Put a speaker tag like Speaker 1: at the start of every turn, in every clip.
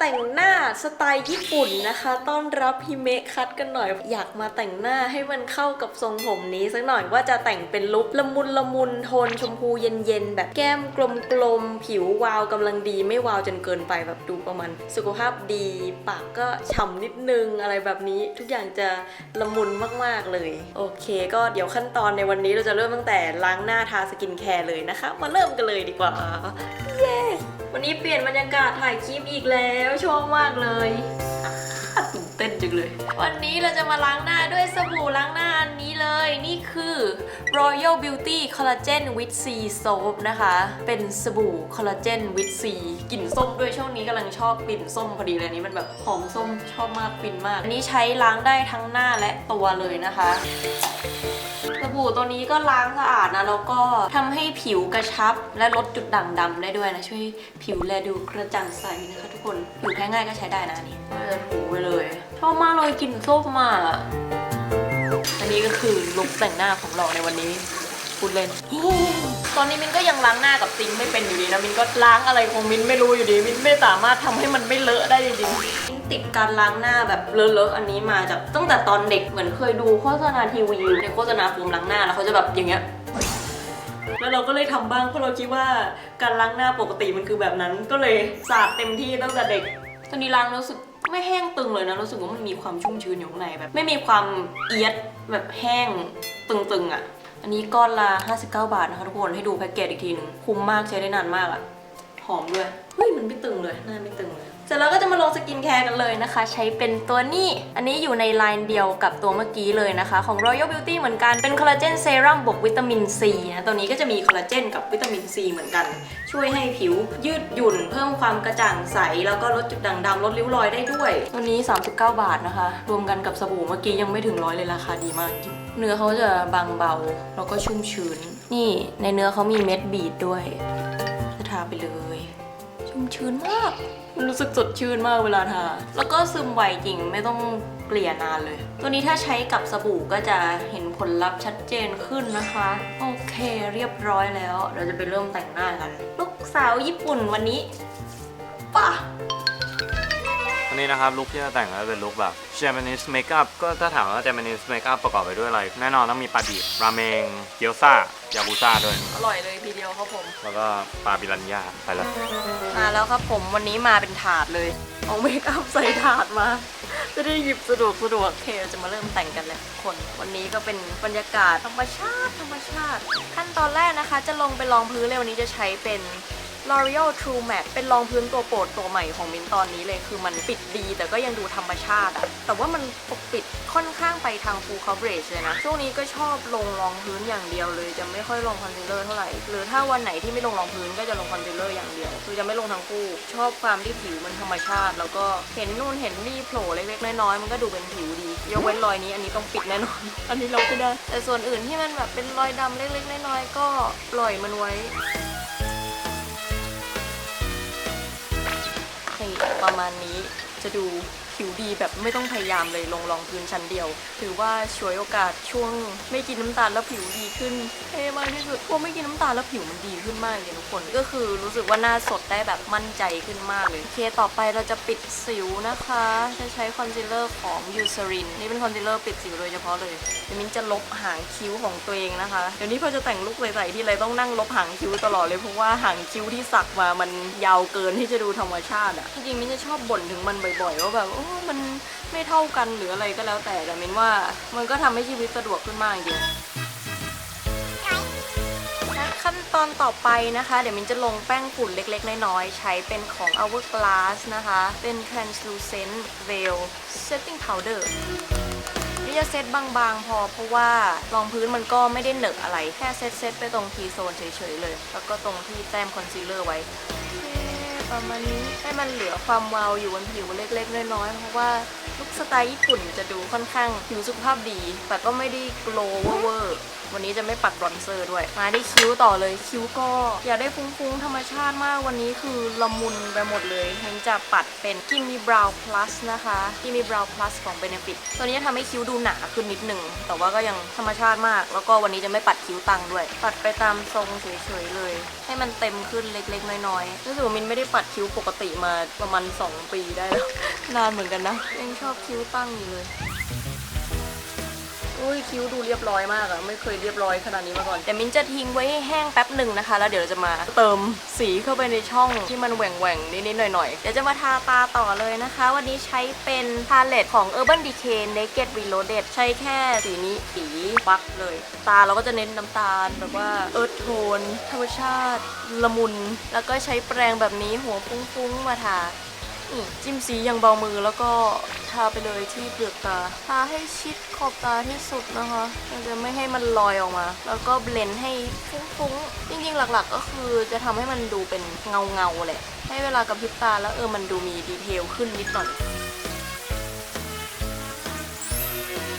Speaker 1: แต่งหน้าสไตล์ญี่ปุ่นนะคะ ต้อนรับฮิเมะคัตกันหน่อย อยากมาแต่งหน้าให้มันเข้ากับทรงผมนี้สักหน่อยว่าจะแต่งเป็นลุคละมุนละมุนโทนชมพูเย็นๆ แบบแก้มกลมๆ ผิววาวกำลังดีไม่วาวจนเกินไปแบบดูประมาณสุขภาพดี ปากก็ฉ่ำนิดนึงอะไรแบบนี้ทุกอย่างจะละมุนมากๆเลย โอเค ก็เดี๋ยวขั้นตอนในวันนี้เราจะเริ่มตั้งแต่ล้างหน้าทาสกินแคร์เลยนะคะ มาเริ่มกันเลยดีกว่า เย้ วันนี้เปลี่ยนบรรยากาศถ่ายคลิปอีกแล้วชอบมากเลยอะตื่นเต้นจังเลย วันนี้เราจะมาล้างหน้าด้วยสบู่ล้างหน้าอันนี้เลย นี่คือ Royal Beauty Collagen with C Soap นะคะ เป็นสบู่คอลลาเจน with C กลิ่นส้มด้วยช่วงนี้กำลังชอบกลิ่นส้มพอดีเลยอันนี้มันแบบหอมส้มชอบมากฟินมาก อันนี้ใช้ล้างได้ทั้งหน้าและตัวเลยนะคะ สบู่ตัวนี้ก็ล้างสะอาดนะ แล้วก็ทำให้ผิวกระชับ และลดจุดด่างดำได้ด้วยนะ ช่วยผิวแลดูกระจ่างใสนะคะทุกคน ผิวแพ้ง่ายก็ใช้ได้นะอันนี้ก็จะถูไปเลย ชอบมากเลยกลิ่นส้มมากอะอันนี้ก็คือลุคแต่งหน้าของเราในวันนี้พูดเล่น ตอนนี้มินก็ยังล้างหน้ากับซิงค์ไม่เป็นอยู่ดีนะมินก็ล้างอะไรของมินไม่รู้อยู่ดีมินไม่สามารถทำให้มันไม่เลอะได้จริงๆมินติดการล้างหน้าแบบเลอะๆอันนี้มาจากตั้งแต่ตอนเด็กเหมือนเคยดูโฆษณาทีวีในโฆษณาโฟมล้างหน้าแล้วเขาจะแบบอย่างเงี้ย แล้วเราก็เลยทำบ้างเพราะเราคิดว่าการล้างหน้าปกติมันคือแบบนั้น ก็เลยสาดเต็มที่ตั้งแต่เด็ก ตอนนี้ล้างแล้วรู้สึกไม่แห้งตึงเลยนะรู้สึกว่ามันมีความชุ่มชื้นอยู่ข้างในแบบ ไม่มีความเอียดแบบแห้งตึงๆอะ อันนี้ก้อนละ59 บาทนะคะทุกคนให้ดูแพ็กเกจอีกทีหนึ่งคุ้มมากใช้ได้นานมากอะหอมด้วยเฮ้ยมันไม่ตึงเลยหน้าไม่ตึงเลย เร็จแล้วก็จะมาลงสกินแคร์กันเลยนะคะ ใช้เป็นตัวนี้ อันนี้อยู่ในไลน์เดียวกับตัวเมื่อกี้เลยนะคะ ของ Royal Beauty เหมือนกันเป็นคอลลาเจนเซรั่มบวกวิตามินซีนะตัวนี้ก็จะมีคอลลาเจนกับวิตามินซีเหมือนกัน ช่วยให้ผิวยืดหยุ่น เพิ่มความกระจ่างใส แล้วก็ลดจุดด่างดำลดริ้วรอยได้ด้วย ตัวนี้ 39 บาทนะคะ รวมกันกับสบู่เมื่อกี้ยังไม่ถึงร้อยเลยราคาดีมากเนื้อเขาจะบางเบาแล้วก็ชุ่มชื้น นี่ในเนื้อเขามีเม็ดบีดด้วยจะทาไปเลย ชุ่มชื้นมาก มันรู้สึกสดชื่นมากเวลาทา แล้วก็ซึมไวจริงไม่ต้องเกลี่ยนานเลย ตัวนี้ถ้าใช้กับสบู่ก็จะเห็นผลลัพธ์ชัดเจนขึ้นนะคะ โอเคเรียบร้อยแล้ว เราจะไปเริ่มแต่งหน้ากัน ลูกสาวญี่ปุ่นวันนี้ป่ะ
Speaker 2: นนี้นะครับลุคที่จะแต่งก็เป็นลุคแบบ Japanese makeup ก็ถ้าถามว่า Japanese makeup ประกอบไปด้วยอะไร แน่นอนต้องมีปลาดิบราเมงเกี๊ยวซ่ายากุซ่าด้วย
Speaker 1: อร่อยเลยทีเดียวครับผม
Speaker 2: แล้วก็ปลาปิรันย่าไปแล้ว
Speaker 1: มาแล้วครับผมวันนี้มาเป็นถาดเลย เอาเมคอัพใส่ถาดมา จะได้หยิบสะดวกสะดวกโอเคเราจะมาเริ่มแต่งกันแล้วทุกคน วันนี้ก็เป็นบรรยากาศธรรมชาติธรรมชาติ ขั้นตอนแรกนะคะ จะลงไปรองพื้นเลยวันนี้จะใช้เป็น L'Oreal True Matte เป็นรองพื้นตัวโปรดตัวใหม่ของมินตอนนี้เลยคือมันปิดดี แต่ก็ยังดูธรรมชาติอะแต่ว่ามันปกปิดค่อนข้างไปทาง full coverage เลยนะ ช่วงนี้ก็ชอบลงรองพื้นอย่างเดียวเลย จะไม่ค่อยลงคอนซีลเลอร์เท่าไหร่ หรือถ้าวันไหนที่ไม่ลงรองพื้นก็จะลงคอนซีลเลอร์อย่างเดียว คือจะไม่ลงทั้งคู่ ชอบความที่ผิวมันธรรมชาติ แล้วก็เห็นนู่นเห็นนี่โผล่เล็กๆน้อยๆมันก็ดูเป็นผิวดียกเว้นรอยนี้อันนี้ต้องปิดแน่นอน อันนี้เราไม่ได้แต่ส่วนอื่นที่มันแบบเป็นรอยดำเล็กๆน้อยๆก็ปล่อยมันไว้ ประมาณนี้จะดู ผิวดีแบบไม่ต้องพยายามเลยลงรองพื้นชั้นเดียว ถือว่าช่วยโอกาสช่วงไม่กินน้ำตาลแล้วผิวดีขึ้นเท่มากที่สุดพวกไม่กินน้ำตาลแล้วผิวมันดีขึ้นมากเลยทุกคนก็คือรู้สึกว่าหน้าสดได้แบบมั่นใจขึ้นมากเลยโอเคต่อไปเราจะปิดสิวนะคะจะใช้คอนซีลเลอร์ของ Eucerin นี่เป็นคอนซีลเลอร์ปิดสิวโดยเฉพาะเลยเดี๋ยวมิ้นจะลบหางคิ้วของตัวเองนะคะเดี๋ยวนี้พอจะแต่งลุคใสๆที่ไรต้องนั่งลบหางคิ้วตลอดเลยเพราะว่าหางคิ้วที่สักมามันยาวเกินที่จะดูธรรมชาติอะจริงๆมิ้นจะชอบบ่นถึงมันบ่อยๆว่าแบบโอ้มันไม่เท่ากันหรืออะไรก็แล้วแต่แต่มินว่า มันก็ทำให้ชีวิตสะดวกขึ้นมากจริงและขั้นตอนต่อไปนะคะ เดี๋ยวมินจะลงแป้งฝุ่นเล็กๆ น้อยๆ ใช้เป็นของ Hourglass นะคะ เป็น translucent veil setting powder นี่จะเซตบางๆ พอเพราะว่ารองพื้นมันก็ไม่ได้เหนอะอะไร แค่เซตเซตๆไปตรงทีโซนเฉยๆเลย แล้วก็ตรงที่แต้มคอนซีลเลอร์ไว้ ประมาณนี้ให้มันเหลือความวาวอยู่บนผิวเล็กๆน้อยๆเพราะว่าลุคสไตล์ญี่ปุ่นจะดูค่อนข้างผิวสุขภาพดี แต่ก็ไม่ได้โกลว์เวอร์ วันนี้จะไม่ปัดบรอนเซอร์ด้วย มาที่คิ้วต่อเลยคิ้วก็อยากได้ฟุ้งๆ ธรรมชาติมากวันนี้คือละมุนไปหมดเลยฉันจะปัดเป็น Gimme Brow Plus นะคะ Gimme Brow Plus ของ Benefit ตัวนี้จะทำให้คิ้วดูหนาขึ้นนิดหนึ่งแต่ว่าก็ยังธรรมชาติมาก แล้วก็วันนี้จะไม่ปัดคิ้วตังด้วย ปัดไปตามทรงเฉยๆเลย ให้มันเต็มขึ้นเล็กๆ น้อยๆรู้สึกว่ามินไม่ได้ปัดคิ้วปกติมาประมาณ2ปีได้แล้วนานเหมือนกันนะยังชอบคิ้วตั้งอยู่เลย อุ้ยคิ้วดูเรียบร้อยมากอะไม่เคยเรียบร้อยขนาดนี้มาก่อนแต่มิ้นจะทิ้งไว้ให้แห้งแป๊บหนึ่งนะคะ แล้วเดี๋ยวเราจะมาเติมสีเข้าไปในช่องที่มันแหว่งๆนิดๆหน่อยๆเดี๋ยวจะมาทาตาต่อเลยนะคะ วันนี้ใช้เป็นพาเลตของ Urban Decay Naked Reloaded ใช้แค่สีนี้สีฟักเลย ตาเราก็จะเน้นน้ำตาลแบบว่าเอิร์ธโทนธรรมชาติละมุน แล้วก็ใช้แปรงแบบนี้หัวฟุ้งๆมาทา นี่จิ้มสีอย่างเบามือแล้วก็ทาไปเลยที่เปลือกตา ทาให้ชิดขอบตาที่สุดนะคะเราจะไม่ให้มันลอยออกมา แล้วก็เบลนด์ให้ฟุ้งๆ จริงๆ หลักๆ ก็คือจะทำให้มันดูเป็นเงาเงาๆแหละ ให้เวลากระพริบตาแล้วเออมันดูมีดีเทลขึ้นนิดหน่อย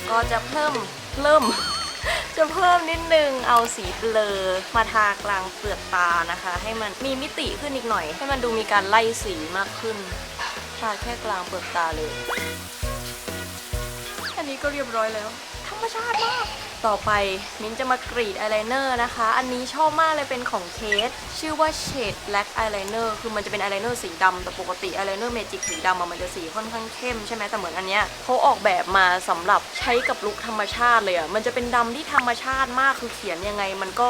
Speaker 1: ก็จะเพิ่มเริ่มจะเพิ่มนิดนึงเอาสีเบลอมาทากลางเปลือกตานะคะ ให้มันมีมิติขึ้นอีกหน่อย ให้มันดูมีการไล่สีมากขึ้น ทาแค่กลางเปลือกตาเลย อันนี้ก็เรียบร้อยแล้ว ธรรมชาติมาก ต่อไปมิ้นจะมากรีดอายไลเนอร์นะคะ อันนี้ชอบมากเลยเป็นของเคส ชื่อว่า Shade Black Eyeliner คือมันจะเป็นอายไลเนอร์สีดำแต่ปกติอายไลเนอร์เมจิกสีดำอะมันจะสีค่อนข้างเข้มใช่ไหมแต่เหมือนอันเนี้ยเขาออกแบบมาสำหรับใช้กับลุคธรรมชาติเลยอะมันจะเป็นดำที่ธรรมชาติมากคือเขียนยังไงมันก็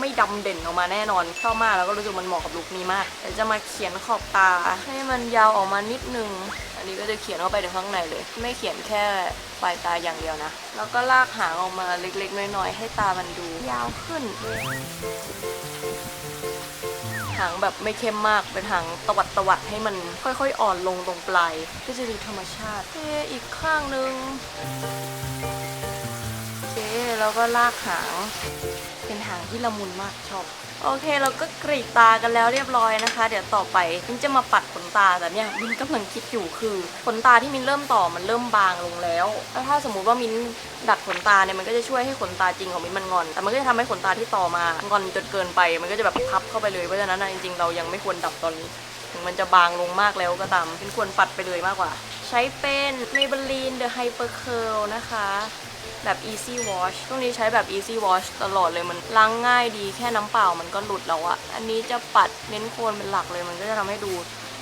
Speaker 1: ไม่ดำเด่นออกมาแน่นอนชอบมากแล้วก็รู้สึกมันเหมาะกับลุคนี้มากเดี๋ยวจะมาเขียนขอบตาให้มันยาวออกมานิดนึง อันนี้ก็จะเขียนเข้าไปในข้างในเลย ไม่เขียนแค่ปลายตาอย่างเดียวนะ แล้วก็ลากหางออกมาเล็กๆ น้อยๆ ให้ตามันดูยาวขึ้นหางแบบไม่เข้มมาก เป็นหางตวัดตวัดๆให้มันค่อยๆ อ่อนลงตรงปลายก็จะดูธรรมชาติ เออีกข้างนึง เคแล้วก็ลากหางเป็นหางที่ละมุนมากชอบ โอเคเราก็กรีดตากันแล้วเรียบร้อยนะคะ เดี๋ยวต่อไปมินจะมาปัดขนตาแต่เนี่ยมินกำลังคิดอยู่คือขนตาที่มินเริ่มต่อมันเริ่มบางลงแล้วแล้วถ้าสมมุติว่ามินดัดขนตาเนี่ยมันก็จะช่วยให้ขนตาจริงของมินมันงอน แต่มันก็จะทำให้ขนตาที่ต่อมางอนจนเกินไป มันก็จะแบบพับเข้าไปเลยเพราะฉะนั้นนะจริงๆเรายังไม่ควรดัดตอนนี้ถึงมันจะบางลงมากแล้วก็ตามเป็นควรปัดไปเลยมากกว่า ใช้เป็น Maybelline The Hyper Curl นะคะ แบบ easy wash ช่วงนี้ใช้แบบ easy wash ตลอดเลยมันล้างง่ายดีแค่น้ำเปล่ามันก็หลุดแล้วอะอันนี้จะปัดเน้นโคนเป็นหลักเลยมันก็จะทำให้ดู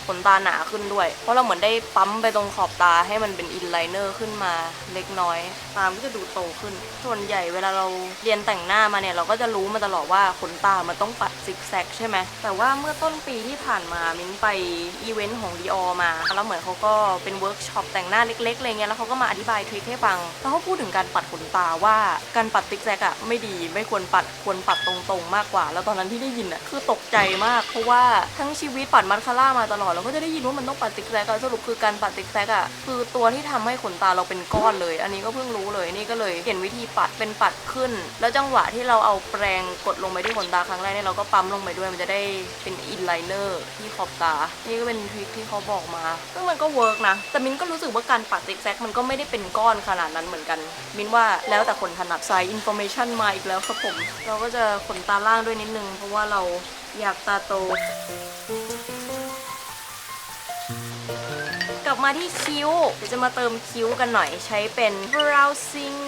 Speaker 1: ขนตาหนาขึ้นด้วย เพราะเราเหมือนได้ปั๊มไปตรงขอบตาให้มันเป็นอินไลเนอร์ขึ้นมาเล็กน้อย ตามก็จะดูโตขึ้น ส่วนใหญ่เวลาเราเรียนแต่งหน้ามาเนี่ยเราก็จะรู้มาตลอดว่าขนตามันต้องปัดซิกแซกใช่ไหมแต่ว่าเมื่อต้นปีที่ผ่านมามิ้นไปอีเวนต์ของ Dior มาแล้วเหมือนเขาก็เป็นเวิร์กช็อปแต่งหน้าเล็กๆอะไรเงี้ยแล้วเขาก็มาอธิบายทริคให้ฟังแล้วเขาพูดถึงการปัดขนตาว่าการปัดซิกแซกอะไม่ดีไม่ควรปัดควรปัดตรงๆ มากกว่า แล้วตอนนั้นที่ได้ยินอะคือตกใจมาก เพราะว่าทั้งชีวิตปัดมัสคาร่ามาตลอดเราก็จะได้ยินว่ามันต้องปัดซิกแซกอะสรุปคือการปัดซิกแซกอะคือตัวที่ทำให้ขนตาเราเป็นก้อนเลย อันนี้ก็เพิ่งรู้เลยนี่ก็เลยเห็นวิธีปัดเป็นปัดขึ้น แล้วจังหวะที่เราเอาแปรงกดลงไปที่ขนตาครั้งแรกเนี่ยเราก็ปั๊มลงไปด้วยมันจะได้เป็นอินไลเนอร์ที่ขอบตา นี่ก็เป็นทริคที่เขาบอกมาซึ่งมันก็เวิร์กนะแต่มินก็รู้สึกว่าการปัดซิกแซกมันก็ไม่ได้เป็นก้อนขนาดนั้นเหมือนกัน มินว่าแล้วแต่คนถนัดสายอินโฟเมชันมาอีกแล้วครับผม เราก็จะขนตาล่างด้วยนิดนึง เพราะว่าเราอยากตาโต มาที่คิ้วเดี๋ยวจะมาเติมคิ้วกันหน่อยใช้เป็น Browsing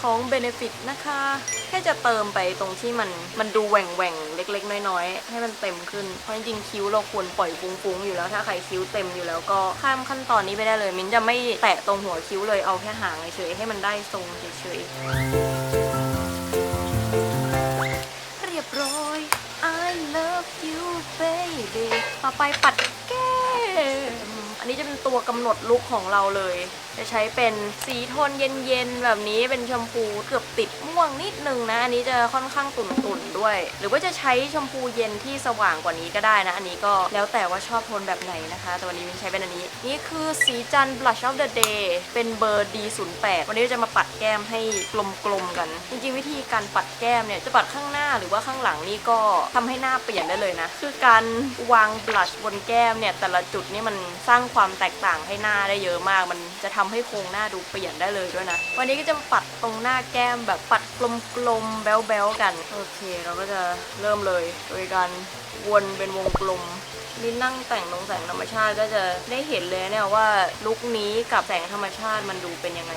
Speaker 1: ของ Benefit นะคะ แค่จะเติมไปตรงที่มันมันดูแหว่งแหว่งเล็ก ๆ น้อยๆ ให้มันเต็มขึ้น เพราะจริงๆคิ้วเราควรปล่อยฟุ้งๆ อยู่แล้วถ้าใครคิ้วเต็มอยู่แล้วก็ข้ามขั้นตอนนี้ไปได้เลย มิ้นจะไม่แตะตรงหัวคิ้วเลยเอาแค่หางเฉยๆให้มันได้ทรงเฉยๆเรียบร้อย I love you baby ต่อไปปัดแก้ม อันนี้จะเป็นตัวกำหนดลุคของเราเลย จะใช้เป็นสีโทนเย็นๆแบบนี้เป็นชมพูเกือบติดม่วงนิดนึงนะ อันนี้จะค่อนข้างตุ่นๆด้วย หรือว่าจะใช้ชมพูเย็นที่สว่างกว่านี้ก็ได้นะ อันนี้ก็แล้วแต่ว่าชอบโทนแบบไหนนะคะ แต่วันนี้มินใช้เป็นอันนี้ นี่คือสีจัน blush of the day เป็นเบอร์ D08 วันนี้จะมาปัดแก้มให้กลมๆกัน จริงๆ วิธีการปัดแก้มเนี่ยจะปัดข้างหน้าหรือว่าข้างหลังนี่ก็ทำให้หน้าเปลี่ยนได้เลยนะ คือการวางบลัชบนแก้มเนี่ยแต่ละจุดนี่มันสร้างความแตกต่างให้หน้าได้เยอะมาก มันจะทำให้โครงหน้าดูเปลี่ยนได้เลยด้วยนะ วันนี้ก็จะปัดตรงหน้าแก้มแบบปัดกลมๆแบ๊วๆกัน โอเค เราก็จะเริ่มเลยโดยการวนเป็นวงกลมนี่นั่งแต่งตรงแสงธรรมชาติก็จะได้เห็นเลยเนี่ยว่าลุคนี้กับแสงธรรมชาติมันดูเป็นยังไง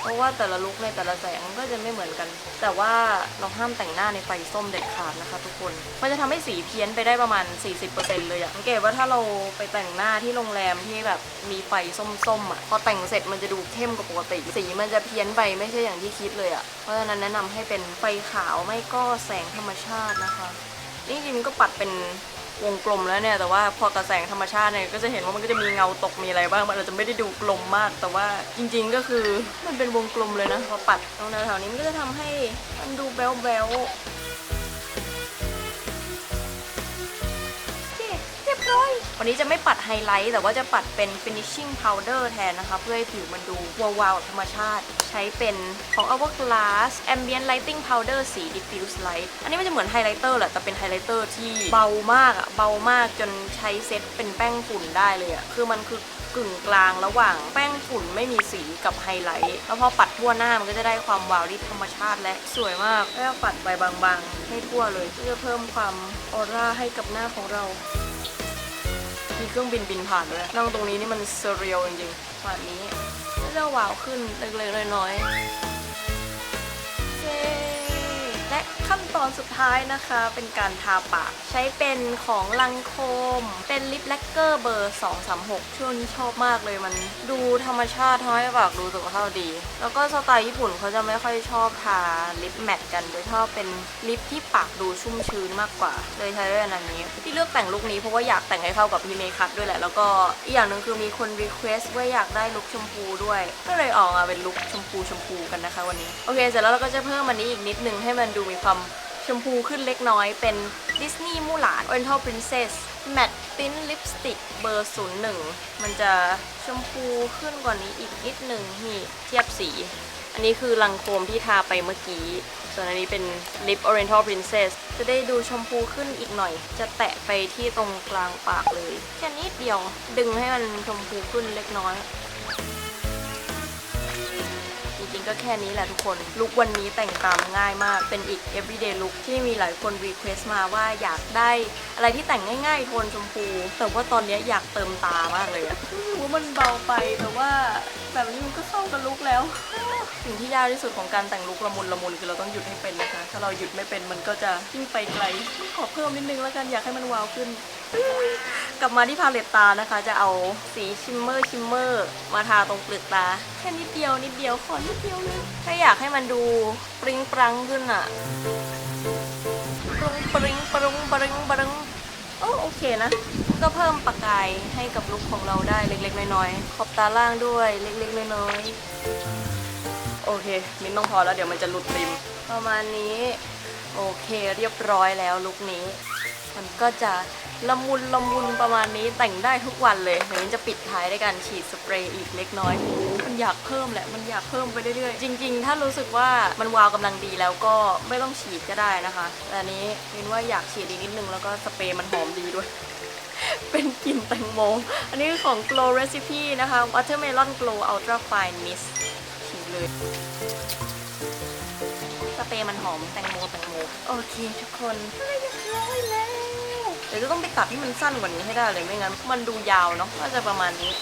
Speaker 1: เพราะว่าแต่ละลุคในแต่ละแสงก็จะไม่เหมือนกัน แต่ว่าเราห้ามแต่งหน้าในไฟส้มเด็ดขาดนะคะทุกคน มันจะทำให้สีเพี้ยนไปได้ประมาณ 40%เลยอะสังเกตว่าถ้าเราไปแต่งหน้าที่โรงแรมที่แบบมีไฟส้มๆอะพอแต่งเสร็จมันจะดูเข้มกว่าปกติ สีมันจะเพี้ยนไปไม่ใช่อย่างที่คิดเลยอะเพราะฉะนั้นแนะนำให้เป็นไฟขาวไม่ก็แสงธรรมชาตินะคะนี่จริงๆก็ปัดเป็น วงกลมแล้วเนี่ย แต่ว่าพอกระแสงธรรมชาติเนี่ยก็จะเห็นว่ามันก็จะมีเงาตกมีอะไรบ้างมันอาจะไม่ได้ดูกลมมาก แต่ว่าจริง ๆ ก็คือมันเป็นวงกลมเลยนะพอปัดตรงแถวๆนี้มันก็จะทำให้มันดูแบ๊วๆ เรียบร้อยวันนี้จะไม่ปัดไฮไลท์ แต่ว่าจะปัดเป็น finishing powder แทนนะคะ เพื่อให้ผิวมันดูวาวๆแบบธรรมชาติ ใช้เป็นของ Hourglass Ambient Lighting Powder สี Diffuse Light อันนี้มันจะเหมือนไฮไลท์เตอร์แหละ แต่เป็นไฮไลท์เตอร์ที่เบามากอะเบามากจนใช้เซตเป็นแป้งฝุ่นได้เลยอะคือมันคือกึ่งกลางระหว่างแป้งฝุ่นไม่มีสีกับไฮไลท์แล้วพอปัดทั่วหน้ามันก็จะได้ความวาวที่ธรรมชาติและสวยมากแล้วปัดไปบางๆ ให้ทั่วเลยเพื่อเพิ่มความออร่าให้กับหน้าของเรา มีเครื่องบินบินผ่านด้วย นั่งตรงนี้นี่มันเซเรียลจริงๆแบบนี้เรื่องวาวขึ้นเล็กๆน้อยๆ และขั้นตอนสุดท้ายนะคะ เป็นการทาปาก ใช้เป็นของลังโคม เป็นลิปแลกเกอร์เบอร์ 236ช่วงนี้ชอบมากเลยมัน ดูธรรมชาติทำให้ปากดูสุขภาพดี แล้วก็สไตล์ญี่ปุ่นเขาจะไม่ค่อยชอบทาลิปแมทกัน โดยชอบเป็นลิปที่ปากดูชุ่มชื้นมากกว่า เลยใช้ด้วยอันนี้ที่เลือกแต่งลุคนี้เพราะว่าอยากแต่งให้เข้ากับพี่เมคัพด้วยแหละ แล้วก็อีกอย่างหนึ่งคือมีคนรีเควสต์ว่าอยากได้ลุคชมพูด้วย ก็เลยออกมาเป็นลุคชมพูชมพูกันนะคะ วันนี้ โอเค เสร็จแล้วเราก็จะเพิ่มอันนี้อีกนิดนึงให้มันดูมีความชมพูขึ้นเล็กน้อยเป็นดิสนีย์มูหลาน Oriental Princess Matte Tint Lipstick เบอร์ 01 มันจะชมพูขึ้นกว่านี้อีกนิดนึงนี่เทียบสี อันนี้คือลังโคมที่ทาไปเมื่อกี้ ส่วนอันนี้เป็น Lip Oriental Princess จะได้ดูชมพูขึ้นอีกหน่อย จะแตะไปที่ตรงกลางปากเลย แค่นิดเดียวดึงให้มันชมพูขึ้นเล็กน้อย ก็แค่นี้แหละทุกคนลุควันนี้แต่งตามง่ายมากเป็นอีก everyday look ที่มีหลายคนรีเควสต์มาว่าอยากได้อะไรที่แต่งง่ายๆโทนชมพู แต่ว่าตอนนี้อยากเติมตามากเลยอะรู้สึกว่ามันเบาไปแต่ว่าแบบนี้มันก็เข้ากับลุคแล้วสิ่งที่ยากที่สุดของการแต่งลุคละมุนละมุนคือเราต้องหยุดให้เป็นนะคะถ้าเราหยุดไม่เป็นมันก็จะยิ่งไปไกลขอเพิ่มนิดนึงแล้วกันอยากให้มันวาวขึ้น กลับมาที่พาเลตตานะคะ จะเอาสีชิมเมอร์ชิมเมอร์มาทาตรงเปลือกตา แค่นิดเดียวนิดเดียวขอนิดเดียวเลยถ้าอยากให้มันดูปริงปรังขึ้นอะปรุงปริงปรุงปริงปริงโอ้โอเคนะ ก็เพิ่มประกายให้กับลุคของเราได้เล็กๆน้อยๆขอบตาล่างด้วยเล็กๆน้อยๆโอเคมิ้นต้องพอแล้วเดี๋ยวมันจะหลุดริม ประมาณนี้ โอเคเรียบร้อยแล้วลุคนี้ มันก็จะ ละมุนละมุนประมาณนี้แต่งได้ทุกวันเลยเดี๋ยวมิ้นจะปิดท้ายด้วยการฉีดสเปรย์อีกเล็กน้อย มันอยากเพิ่มแหละ มันอยากเพิ่มไปเรื่อยๆ จริง ๆ ถ้ารู้สึกว่ามันวาวกำลังดีแล้วก็ไม่ต้องฉีดก็ได้นะคะ แต่นี้มินว่าอยากฉีดอีกนิดนึงแล้วก็สเปรย์มันหอมดีด้วย เป็นกลิ่นแตงโม อันนี้ของ Glow Recipe นะคะ Watermelon Glow Ultra Fine Mist ฉีดเลยสเปรย์มันหอมแตงโมแตงโม โอเค ทุกคนเรียบร้อยแล้ว เดี๋ยวจะต้องไปตัดให้มันสั้นกว่านี้ให้ได้เลยไม่งั้น มันดูยาวเนาะน่าจะประมาณนี้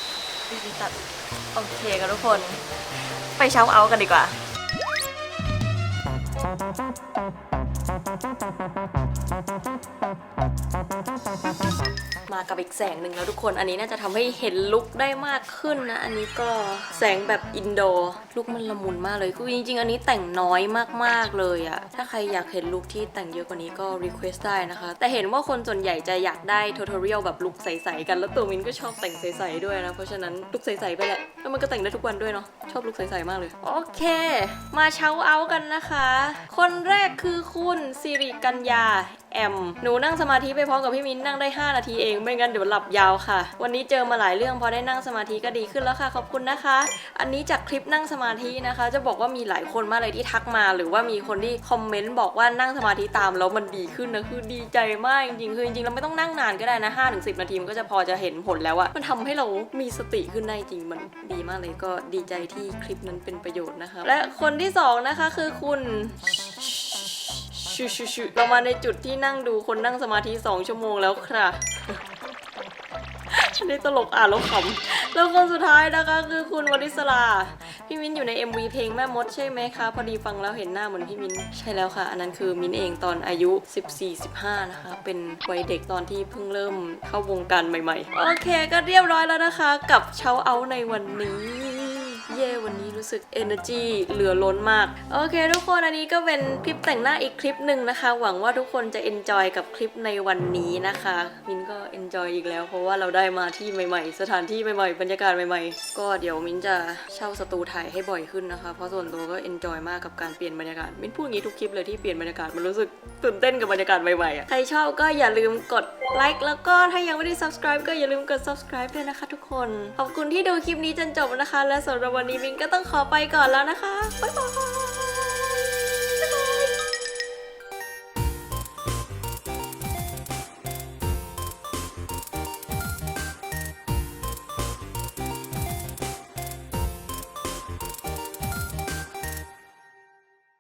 Speaker 1: ดีตัดโอเคกันทุกคน ไปเช้าเอากันดีกว่า มากับอีกแสงหนึ่งแล้วทุกคน อันนี้น่าจะทำให้เห็นลุคได้มากขึ้นนะ อันนี้ก็แสงแบบอินโดลุคมันละมุนมากเลยคือจริง ๆ อันนี้แต่งน้อยมากๆเลยอะถ้าใครอยากเห็นลุคที่แต่งเยอะกว่านี้ก็รีเควสต์ได้นะคะ แต่เห็นว่าคนส่วนใหญ่จะอยากได้ทูทอเรียลแบบลุคใสๆกันแล้วตัวมินก็ชอบแต่งใสๆด้วยนะ เพราะฉะนั้นลุคใสๆไปแหละแล้วมันก็แต่งได้ทุกวันด้วยเนาะชอบลุคใสๆมากเลย โอเค มาเช้าเอาท์กันนะคะ คนแรกคือคุณสิริกัญญาแอมหนูนั่งสมาธิไปพร้อมกับพี่มิ้นนั่งได้ 5 นาทีเองไม่งั้นเดี๋ยวหลับยาวค่ะ วันนี้เจอมาหลายเรื่องพอได้นั่งสมาธิก็ดีขึ้นแล้วค่ะขอบคุณนะคะ อันนี้จากคลิปนั่งสมาธินะคะ จะบอกว่ามีหลายคนมากเลยที่ทักมา หรือว่ามีคนที่คอมเมนต์บอกว่านั่งสมาธิตามแล้วมันดีขึ้นนะคือดีใจมากจริงๆคือจริงๆเราไม่ต้องนั่งนานก็ได้นะ5ถึง10นาทีมันก็จะพอจะเห็นผลแล้วอะมันทำให้เรามีสติขึ้นได้จริงมันดีมากเลยก็ดีใจที่คลิปนั้นเป็นประโยชน์นะคะและคนที่สองนะคะคือคุณ ชุชุชุเรามาในจุดที่นั่งดูคนนั่งสมาธิสองชั่วโมงแล้วค่ะอันนี้ตลกอ่านแล้วขำแล้วคนสุดท้ายนะคะคือคุณวริศราพี่มิ้นอยู่ใน MV เพลงแม่มดใช่ไหมคะ พอดีฟังแล้วเห็นหน้าเหมือนพี่มิ้น ใช่แล้วค่ะ อันนั้นคือมิ้นเองตอนอายุ 14-15 นะคะ เป็นวัยเด็กตอนที่เพิ่งเริ่มเข้าวงการใหม่ ๆ โอเค ก็เรียบร้อยแล้วนะคะ กับเช้าเอาในวันนี้ เย่วันนี้รู้สึก energy เหลือล้นมาก โอเค ทุกคนอันนี้ก็เป็นคลิปแต่งหน้าอีกคลิปหนึ่งนะคะ หวังว่าทุกคนจะ enjoy กับคลิปในวันนี้นะคะ มินก็ enjoy อีกแล้ว เพราะว่าเราได้มาที่ใหม่ ๆ สถานที่ใหม่ๆ บรรยากาศใหม่ๆ ก็เดี๋ยวมินจะเช่าสตูถ่ายให้บ่อยขึ้นนะคะ เพราะส่วนตัวก็ enjoy มากกับการเปลี่ยนบรรยากาศ มินพูดอย่างนี้ทุกคลิปเลยที่เปลี่ยนบรรยากาศมันรู้สึกตื่นเต้นกับบรรยากาศใหม่ๆอะใครชอบก็อย่าลืมกดไลค์แล้วก็ถ้ายังไม่ได้ subscribe ก็อย่าลืมกด subscribe ด้วยนะคะ ทุกคน ขอบคุณที่ดูคลิปนี้จนจบนะคะ และสำหรับวันนี้มินก็ต้องขอไปก่อนแล้วนะคะ บ๊ายบาย